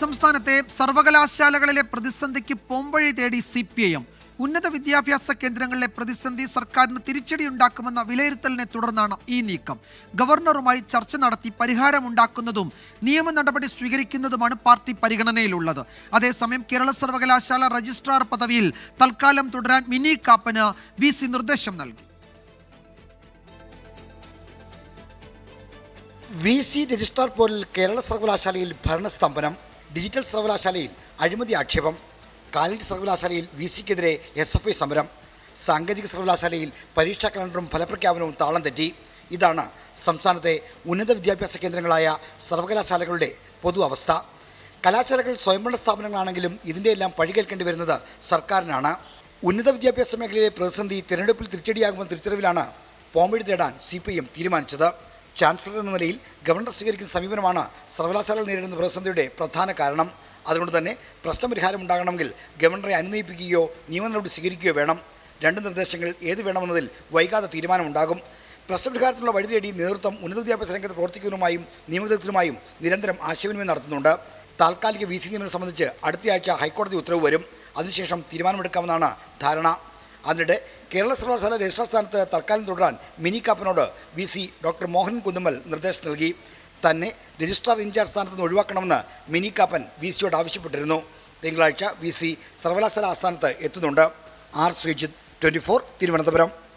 സംസ്ഥാനത്തെ സർവകലാശാലകളിലെ പ്രതിസന്ധിക്ക് പോംവഴി തേടി സി പി ഐ എം. ഉന്നത വിദ്യാഭ്യാസ കേന്ദ്രങ്ങളിലെ പ്രതിസന്ധി സർക്കാരിന് തിരിച്ചടിയുണ്ടാക്കുമെന്ന വിലയിരുത്തലിനെ തുടർന്നാണ് ഈ നീക്കം. ഗവർണറുമായി ചർച്ച നടത്തി പരിഹാരമുണ്ടാക്കുന്നതും നിയമ നടപടി സ്വീകരിക്കുന്നതുമാണ് പാർട്ടി പരിഗണനയിലുള്ളത്. അതേസമയം കേരള സർവകലാശാല രജിസ്ട്രാർ പദവിയിൽ തൽക്കാലം തുടരാൻ മിനി കാപ്പന് വി സി നിർദ്ദേശം നൽകി. വി സി രജിസ്ട്രാർ പോലിൽ കേരള സർവകലാശാലയിൽ ഭരണസ്തംഭനം. ഡിജിറ്റൽ സർവകലാശാലയിൽ അഴിമതി ആക്ഷേപം കാലിറ്റ് സർവകലാശാലയിൽ വി സിക്കെതിരെ എസ് എഫ് ഐ സമരം സാങ്കേതിക സർവകലാശാലയിൽ പരീക്ഷാ കലണ്ടറും ഫലപ്രഖ്യാപനവും താളം തെറ്റി. ഇതാണ് സംസ്ഥാനത്തെ ഉന്നത വിദ്യാഭ്യാസ കേന്ദ്രങ്ങളായ സർവകലാശാലകളുടെ പൊതു അവസ്ഥ. കലാശാലകൾ സ്വയംഭരണ സ്ഥാപനങ്ങളാണെങ്കിലും ഇതിന്റെ എല്ലാം പഴികേൽക്കേണ്ടി വരുന്നത് സർക്കാരിനാണ്. ഉന്നത വിദ്യാഭ്യാസ മേഖലയിലെ പ്രതിസന്ധി തിരഞ്ഞെടുപ്പിൽ തിരിച്ചടിയാകുമെന്ന തിരിച്ചറിവിലാണ് പോംവഴി തേടാൻ സി പി എം തീരുമാനിച്ചത്. ചാൻസലർ എന്ന നിലയിൽ ഗവർണർ സ്വീകരിക്കുന്ന സമീപനമാണ് സർവകലാശാലകൾ നേരിടുന്ന പ്രതിസന്ധിയുടെ പ്രധാന കാരണം. അതുകൊണ്ട് തന്നെ പ്രശ്നപരിഹാരം ഉണ്ടാകണമെങ്കിൽ ഗവർണറെ അനുനയിപ്പിക്കുകയോ നിയമനടപടി സ്വീകരിക്കുകയോ വേണം. രണ്ട് നിർദ്ദേശങ്ങൾ ഏത് വേണമെന്നതിൽ വൈകാതെ തീരുമാനമുണ്ടാകും. പ്രശ്നപരിഹാരത്തിനുള്ള വഴി തേടി നേതൃത്വം ഉന്നത വിദ്യാഭ്യാസ രംഗത്ത് പ്രവർത്തിക്കുന്നതുമായും നിയമവിദഗ്ധരുമായും നിരന്തരം ആശയവിനിമയം നടത്തുന്നുണ്ട്. താൽക്കാലിക വി സി നിയമനം സംബന്ധിച്ച് അടുത്തയാഴ്ച ഹൈക്കോടതി ഉത്തരവ് വരും. അതിനുശേഷം തീരുമാനമെടുക്കാമെന്നാണ് ധാരണ. അതിനിടെ കേരള സർവകലാശാല രജിസ്ട്രാർ സ്ഥാനത്ത് തൽക്കാലം തുടരാൻ Mini കാപ്പനോട് V C doctor Mohan Kunnummal നിർദ്ദേശം നൽകി. തന്നെ രജിസ്ട്രാർ ഇൻചാർജ് സ്ഥാനത്ത് നിന്ന് ഒഴിവാക്കണമെന്ന് മിനി കാപ്പൻ വി സിയോട് ആവശ്യപ്പെട്ടിരുന്നു. തിങ്കളാഴ്ച വി സി സർവകലാശാല ആസ്ഥാനത്ത് എത്തുന്നുണ്ട്. R Sreejith twenty four Thiruvananthapuram.